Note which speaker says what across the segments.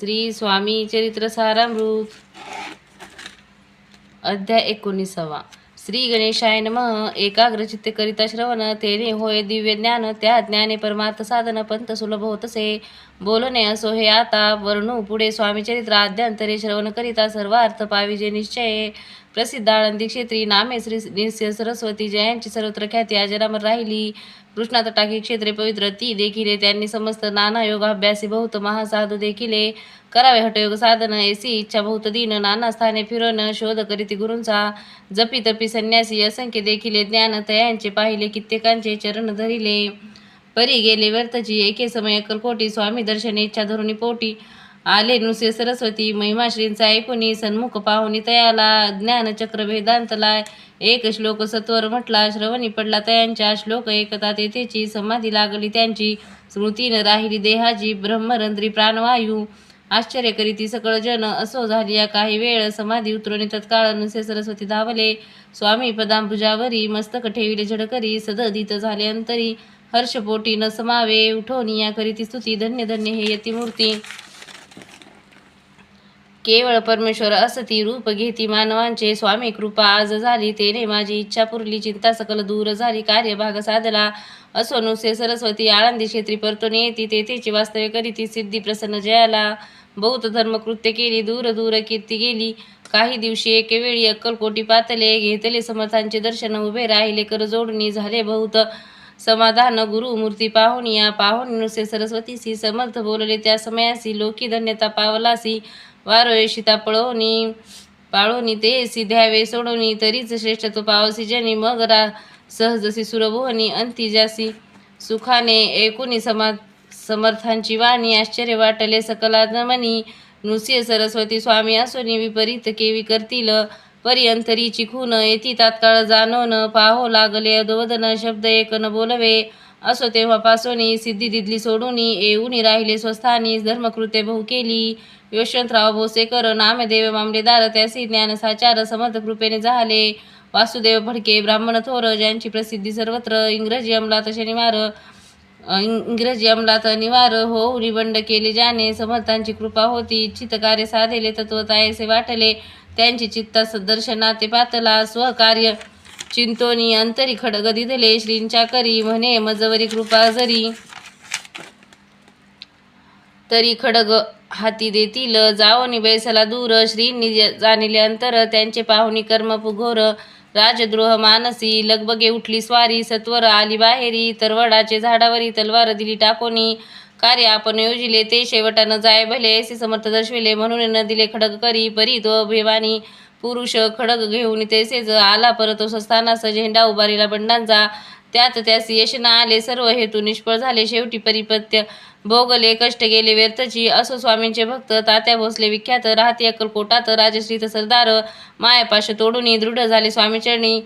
Speaker 1: श्री स्वामी चरित्र सारामृत अध्याय एकोणीसावा. श्री गणेशाय नमः. एकाग्रचित्त करिता श्रवण तेने होय दिव्य ज्ञान त्या ज्ञाने परमार्थ साधन पंत सुलभ होतसे बोलणे असो हे आता वर्णू पुढे स्वामीचरित्र आद्यांतरे श्रवण करिता सर्व अर्थ पाविजे निश्चय. प्रसिद्ध आळंदी क्षेत्री नामे श्री निस्य सरस्वती जयांची सर्वत्र ख्याती अजरामर राहिली. कृष्णात टाकी क्षेत्रे पवित्र ती देखिले त्यांनी समस्त नाना योगाभ्यासी बहुत महासाधू देखिले. करावे हटयोग साधन एसी इच्छा बहुत दिन नाना स्थाने फिरवण शोध करीती गुरूंचा. जपी तपी संन्यासी असंख्य देखिले ज्ञान तयांचे पाहिले कित्येकांचे चरण धरिले. परी गेले व्यर्थची. एके समय अक्कलकोटी स्वामी दर्शन इच्छा धरुणी पोटी. आले नुसे सरस्वती महिमाश्रींचा ऐकुनी सन्मुख पाहुनी तयाला. ज्ञान चक्र वेदांतला एक श्लोक सत्वर म्हटला श्रवणी पडला तयांच्या. श्लोक एकता तेथेची समाधी लागली त्यांची. स्मृतीनं राहिली देहाची ब्रह्मरंद्री प्राणवायू. आश्चर्य करीती सकळ जन असो झाली या काही वेळ. समाधी उतरून तत्काळ नुसे सरस्वती धावले. स्वामी पदांबुजावरी मस्तक ठेविले झडकरी. सददित झाले अंतरी. हर्षपोटी न समावे उठोनी या करीती स्तुती धन्य धन्य हे यती मूर्ती केवळ परमेश्वर असती रूप घेती मानवांचे स्वामी कृपा आज झाली तेने माझी इच्छा पुरली चिंता सकल दूर झाली कार्यभाग साधला असो नुसे सरस्वती आळंदी क्षेत्री परतून येती तेथेची वास्तव्य करीती सिद्धी प्रसन्न जयाला बौद्ध धर्म कृत्य केली दूर दूर कीर्ती गेली काही दिवशी एके वेळी अक्कलकोटी पातले घेतले समर्थांचे दर्शन उभे राहिले कर जोडणी झाले बहुत समाधान गुरु मूर्ती पाहुनिया पाहुणी नुसे सरस्वतीसी समर्थ बोलले. त्या समयासी लोकी धन्यता पावलासी वारोय शिता पळवणी पाळोनी ते सिद्ध्यावे सोडवणी तरीच श्रेष्ठ तो पावसी जनी मग रा सहजसी सुरभोहनी अंती जासी सुखाने एकूणी समा समर्थांची वाणी. आश्चर्य वाटले सकला नमनी नुसिय सरस्वती स्वामी असोनी विपरीत केवी करतील. पर्यंतरी चिखून येती तात्काळ जाणोन पाहो लागले अधोवदन शब्द एकन बोलवे. असो तेव्हापासून सिद्धी दिदली सोडूनी येऊनी राहिले स्वस्थानी धर्मकृत्य बहु केली. यशवंतराव भोसेकर नामदेव मामलेदार त्यासी ज्ञान साचार समर्थ कृपेने झाले. वासुदेव भडके ब्राह्मण थोर ज्यांची प्रसिद्धी सर्वत्र इंग्रजी अंमलात शनिवार इंग्रजी अंमलात निवार हो निबंड केले ज्याने समर्थांची कृपा होती इच्छित कार्य साधेले तत्वतायसे वाटले त्यांची चित्ता दर्शना ते पातला स्वकार्य चिंतोनी अंतरी खडग दिधले श्रींच्या करी म्हणे मजवरी कृपा जरी तरी खडग हाती देतील. जाओनी बैसाला दूर. श्रींनी जाणिले अंतर त्यांचे पाहुणी कर्म पुघोर राजद्रोह मानसी लगबगे उठली स्वारी सत्वर आली बाहेरी. तरवडाचे झाडावरी तलवार दिली टाकोनी. कार्य आपण योजिले ते शेवटानं जाय भले. असे समर्थ दर्शविले म्हणून न दिले खडग करी. परी तो अभिमानी पुरुष खडग घेऊन तेसेच आला. परत स्वस्थानास झेंडा उभारीला बंडांचा. त्यात त्यास यश न आले सर्व हेतू निष्फळ झाले. शेवटी परिपत्य भोगले कष्ट गेले व्यर्थची असो स्वामींचे भक्त तात्या भोसले विख्यात राहती अक्कलकोटात राजश्रीत सरदार मायापाश तोडून दृढ झाले स्वामीचरणी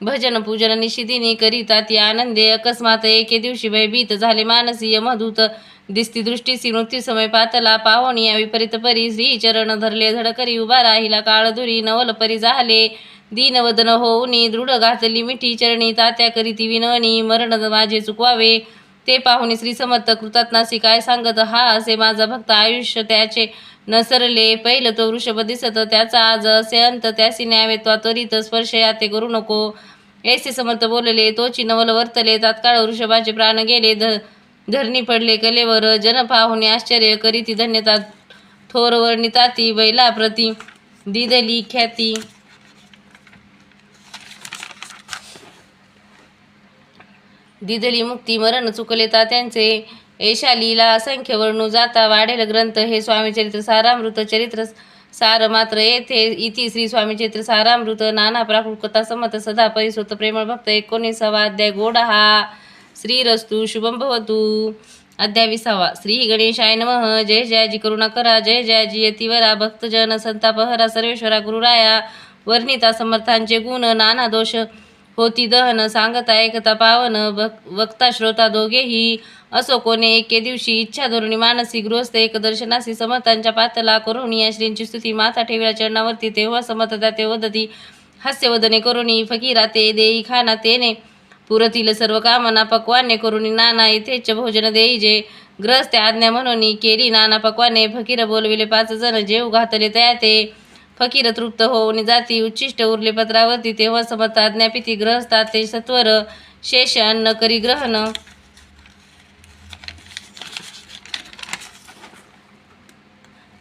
Speaker 1: भजन पूजन निशिदिनी करीता ती आनंदे अकस्मात एके दिवशी भयभीत झाले मानसीय मधुत दिसती दृष्टीसी मृत्यू समय पातला पाहुणी या विपरीत परी. श्री चरण धरले धडकरी उभा राहिला काळधुरी नवल परी झाले दीनवदन होऊनी दृढ घातली मिठी चरणी तात्या करीती विनवणी मरण माझे चुकवावे. ते पाहुणे श्री समर्थ कृतात्नासी काय सांगत हा असे माझा भक्त आयुष्य त्याचे नसरले. पहिलं तो वृषभ दिसत त्याचा आज असे अंत त्यासी न्यावे त्वरित स्पर्श याते करू नको. ऐसे समर्थ बोलले तोची नवल वर्तले तात्काळ वृषभाचे प्राण गेले. ध धरणी पडले कलेवर जन पाहुणे आश्चर्य करीती धन्यता. थोरवर वर्णिताती बैला प्रति दिदली ख्याती. दिदली मुक्ती मरण चुकलेता त्यांचे. ऐशा असंख्य वर्णू जाता वाढेल ग्रंथ. हे स्वामीचरित्र सारामृत चरित्र सार मात्र येथे. इति श्री स्वामीचरित्र सारामृत. नाना प्राकृत कथा समत सदा परिसुत प्रेमळ भक्त. एकोणीसावा अध्याय गोड हा. श्रीरस्तु शुभम भवतु. अध्यायविसावा श्री गणेशाय नमः. जय जयाजी करुणा करा. जय जयाजी यतिवरा. भक्तजन संतापहरा. सर्वेश्वरा गुरुराया. वर्णिता समर्थांचे गुण. नाना दोष होती दहन सांगता ऐकता पावन भक वक्ता श्रोता दोघेही. असो कोणे एके दिवशी इच्छा धोरणी मानसी गृहस्थ एक दर्शनासी समर्थांच्या पातला करुणी या श्रींची स्तुती माथा ठेवल्या चरणावरती तेव्हा समर्थता ते वदती हास्यवदने करुणी फकीरा ते देई खाना तेने. पुरतील सर्व कामना पक्वाने करुणी नाना येथेच भोजन देई जे. ग्रस्ते आज्ञा म्हणून केली नाना पक्वाने फकीर बोलविले पाच जण जेव घातले तया ते. फकीर तृप्त होऊन जाती. उच्चिष्ट उरले पत्रावरती तेव्हा समजतात ज्ञापिती ग्रहस्तात ते सत्वर शेष अन्न करी ग्रहण.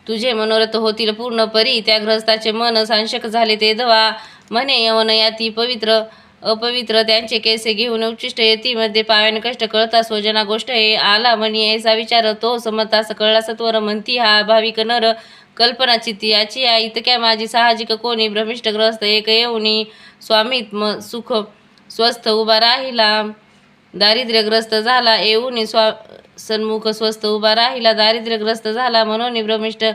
Speaker 1: तुझे मनोरथ होतील पूर्ण परी. त्या ग्रहस्थाचे मन सांशक झाले ते धवा. म्हणे यवन याती पवित्र अपवित्र. त्यांचे केसे घेऊन उच्चिष्ट येतीमध्ये पाव्याने कष्ट कळता स्वजना गोष्ट हे आला म्हणी ऐसा विचार. तो समतास कळला सत्वर म्हणती हा भाविक नर कल्पना चित्ती याची या इतक्या माझी साहजिक कोणी भ्रमिष्ट ग्रस्त एक येऊनी स्वामी सुख स्वस्थ उभा राहिला. दारिद्र्यग्रस्त झाला येऊनी स्वा सन्मुख स्वस्थ उभा राहिला. दारिद्र्यग्रस्त झाला म्हणून भ्रमिष्ट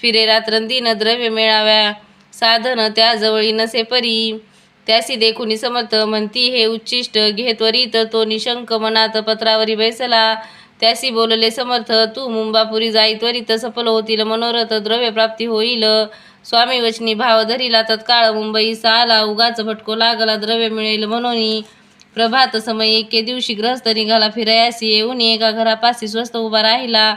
Speaker 1: फिरे रात्रंदिन द्रव्य मिळाव्या साधन त्याजवळी नसे परी. त्यासी देखुनी समर्थ म्हणती हे उच्चिष्ट घे त्वरित तो निशंक मनात पत्रावरी बैसला. त्यासी बोलले समर्थ तू मुंबापुरी जाई त्वरित सफल होतील मनोरथ द्रव्य प्राप्ती होईल. स्वामी वचनी भाव धरिला तत्काळ मुंबई साला उगाच भटको लागला द्रव्य मिळेल म्हणून प्रभात समय एके दिवशी ग्रहस्थ निघाला फिरायासी येऊन एका घरापाशी स्वस्त उभा राहिला.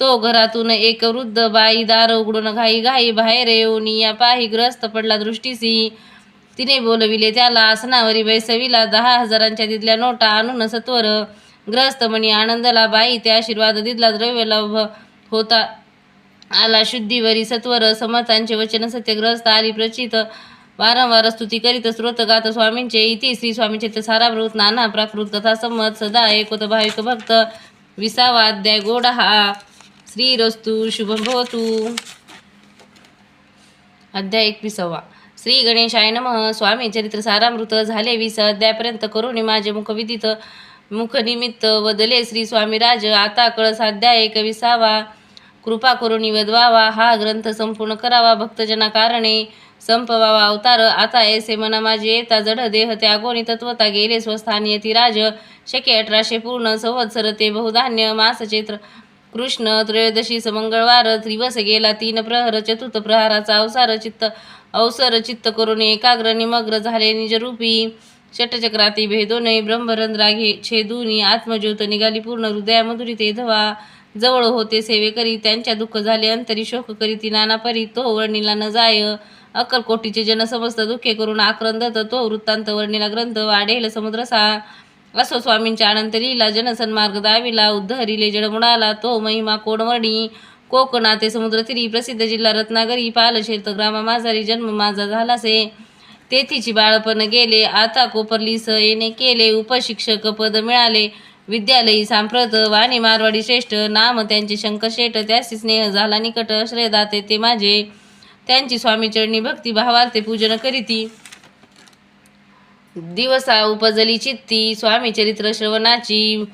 Speaker 1: तो घरातून एक वृद्ध बाई दार उघडून घाई घाई बाहेर येऊन या पाही ग्रस्त पडला दृष्टीसी. तिने बोलविले त्याला आसनावरी बैसविला दहा हजारांच्या तिथल्या नोटा आणून सत्वर ग्रस्त म्हणी आनंदला बाई ते आशीर्वाद दिदला द्रव्य लाभ होता. आला शुद्धीवरी सत्वर समर्थांचे वचन सत्यग्रस्त आली प्रचित. वारंवार स्तुती करीत स्रोत गात स्वामींचे इति. श्री स्वामीचे सारामृत नाना प्राकृत कथा संमत सदा एकोत भाविक भक्त. विसावा अध्याय गोड हा श्री रस्तू शुभम भवतु. अध्याय एकविसावा. श्री गणेशाय नमः. स्वामी चरित्र सारामृत. झाले वीस अध्यायापर्यंत करुणी माझे मुखविदित मुखनिमित्त वदले श्री स्वामीराज आता कळसाध्याय कविसावा कृपा करून वदवावा हा ग्रंथ संपूर्ण करावा. भक्तजना कारणे संपवावा अवतार. आता ऐसे मना माझे येता जड देह त्यागोनी तत्वता गेले स्वस्थानी राज. शके अठराशे पूर्ण संवत्सर ते बहुधान्य मासचेत्र कृष्ण त्रयोदशी मंगळवार. त्रिवस गेला तीन प्रहर. चतुर्थ प्रहाराचा अवसार. चित्त अवसर चित्त करून एकाग्र निमग्र झाले निजरूपी. षटचक्राती भेदोने ब्रह्मरंद्राघे छेदूनी आत्मज्योत निघाली पूर्ण हृदयामधुरी ते धवा. जवळ होते सेवे करी त्यांच्या दुःख झाले अंतरी शोक करी ती नाना परी तो वर्णिला न जाय. अक्कलकोटीचे जन समस्त दुःखे करून आक्रंदत तो वृत्तांत वर्णिला ग्रंथ वाढेल समुद्रसा. असो स्वामींच्या अनंत लीला जनसन्मार्ग दाविला उद्धरिले जडमुडाला तो महिमा कोणवर्णी कोकणाते समुद्रतीरी प्रसिद्ध जिल्हा रत्नागिरी पालशेत ग्रामा माझारी जन्म माझा झालासे. तेथीची बाळपण गेले. आता कोपरलीस येणे केले. उपशिक्षक पद मिळाले. विद्यालयी सांप्रत वाणी मारवाडी श्रेष्ठ. नाम त्यांचे शंकरशेठ. त्याशी स्नेह झाला निकट. श्रेयदाते ते माझे. त्यांची स्वामी चरणी भक्ती भावार्थे पूजन करीती. दिवसा उपजली चित्ती. स्वामी चरित्र श्रवणाची.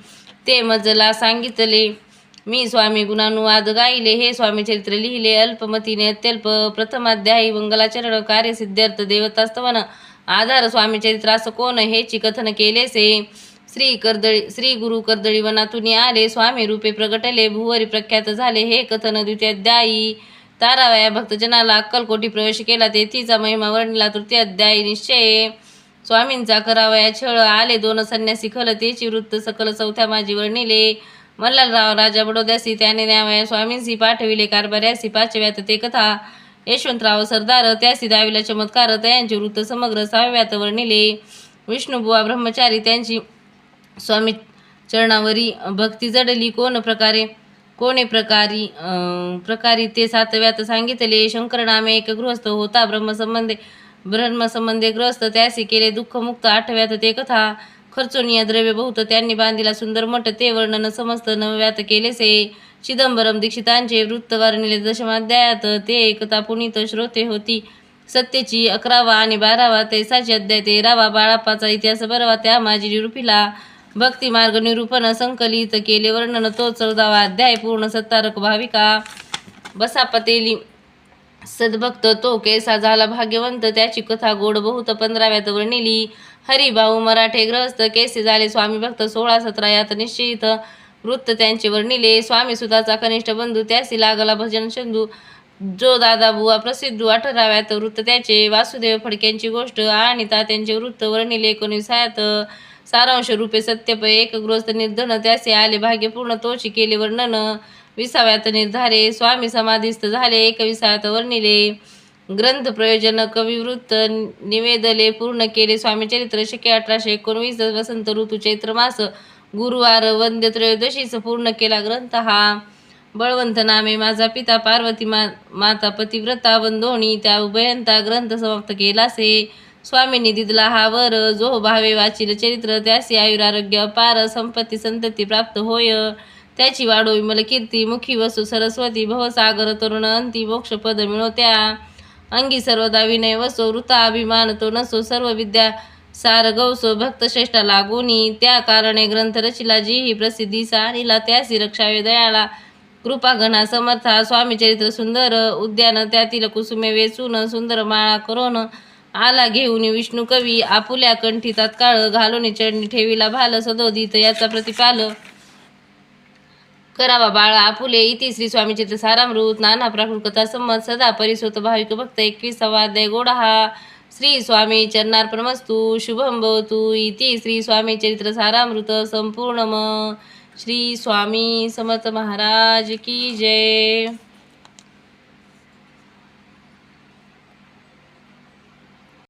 Speaker 1: ते मजला सांगितले. मी स्वामी गुणानुवाद गायले हे स्वामी चरित्र लिहिले. अल्पमतीने अत्यल्प प्रथमाध्यायी मंगलाचरण कार्य सिद्धार्थ देवतास्तवन आधार स्वामी चरित्र असं कोण हेची कथन केलेसे? श्री कर्दळी श्री गुरु कर्दळी वनातून आले स्वामी रूपे प्रगटले भुवरी प्रख्यात झाले हे कथन द्वितीयाध्यायी तारावया भक्तजनाला अक्कलकोटी प्रवेश केला तेथीचा महिमा वर्णिला तृतीय अध्यायी निश्चय. स्वामींचा करावया छळ आले दोन संन्यासी खल तेची वृत्त सकल चौथ्या माझी वर्णिले. मल्हारराव राजा बडोद्यासी त्याने न्यावया स्वामींसी पाठविले कारभार्यासी पाचव्यात ते कथा यशवंतराव सरदार त्यासी दाविला चमत्कार त्यांचे वृत्त समग्र सहाव्यात वर्णिले विष्णुबुवा ब्रह्मचारी त्यांची स्वामी चरणावरी भक्ती जडली कोण प्रकारे कोणे प्रकारी अं, प्रकारी ते सातव्यात सांगितले शंकर नामे एक गृहस्थ होता ब्रह्मसंबंधे ब्रह्मसंबंधे ग्रस्त त्यासी केले दुःखमुक्त आठव्यात ते कथा खर्चुनीय द्रव्य बहुत त्यांनी बांधिला सुंदर मठ ते वर्णन समस्त नव्यात केलेसे. चिदंबरम दीक्षितांचे वृत्त वर्णिले दशमाध्यायात ते एकता पुनीत श्रोते होती. सत्तेची अकरावा आणि बारावा तेसाची अध्याय तेरावा बाळाप्पाचा इतिहास बरावा त्या माझी निरूपिला. भक्ती मार्ग निरूपण संकलित केले वर्णन तो चौदावा अध्याय पूर्ण सत्तारक भाविका. बसा पतेली सद्भक्त तो केसा झाला भाग्यवंत त्याची कथा गोड बहुत पंधराव्यात वर्णिली. हरिभाऊ मराठे ग्रहस्थ केसे झाले? स्वामी भक्त सोळा सतरा यात निश्चित. वृत्त त्यांचे वर्णिले. स्वामी सुताचा कनिष्ठ बंधू त्यासी लागला भजन शंधू. जो दादा बुवा प्रसिद्ध अठराव्यात वृत्त त्याचे. वासुदेव फडक्यांची गोष्ट आणि तात्यांचे वृत्त वर्णिले एकोणीसाव्यात सारांश रूपे सत्यपय एक गृहस्थ निर्धन त्यासे आले भाग्यपूर्ण तोची केले वर्णन. विसाव्यात निर्धारे स्वामी समाधीस्थ झाले एकविसाव्यात वर्णिले. ग्रंथ प्रयोजन कविवृत्त निवेदले पूर्ण केले. स्वामी चरित्र शके अठराशे एकोणवीस वसंत ऋतू चैत्र मास गुरुवार वंद्य त्रयोदशीच पूर्ण केला ग्रंथ हा. बळवंत नामे माझा पिता पार्वती मा माता पतिव्रता वंदोणी त्या उभयंता ग्रंथ समाप्त केलासे. स्वामींनी दिदला हा वर जो भावे वाचिल चरित्र त्यासी आयुरारोग्य अपार संपत्ती संतती प्राप्त होय. त्याची वाढो विमल कीर्ती मुखी वसु सरस्वती भवसागर तरुण अंती मोक्ष पद मिळवत्या. अंगी सर्वदा विनय वसो वृता अभिमान तो नसो. सर्व विद्या सार गौसो भक्त श्रेष्ठा लागोनी. त्या कारणे ग्रंथ रचिला जी ही प्रसिद्धी सारिला. त्यासी रक्षावे दयाला. कृपा समर्था. स्वामी चरित्र सुंदर. उद्यान त्यातील कुसुमे वेचून सुंदर माळा करोन आला घेऊन विष्णू कवी. आपुल्या कंठी तात्काळ घालून चढणी ठेवीला भाल. सदोदित याचा प्रतिपाल. करावा बाळा. आपुले इति श्री स्वामी चित्र सारामृत नाना प्राकृत कथा संमत सदा परिसोत भाविक भक्त एकविसावा दय गोडा हा. श्री स्वामी चरणार्पणमस्तु शुभम भवतु. इति श्री स्वामी चरित्र सारामृत संपूर्ण श्री स्वामी समर्थ महाराज की जय.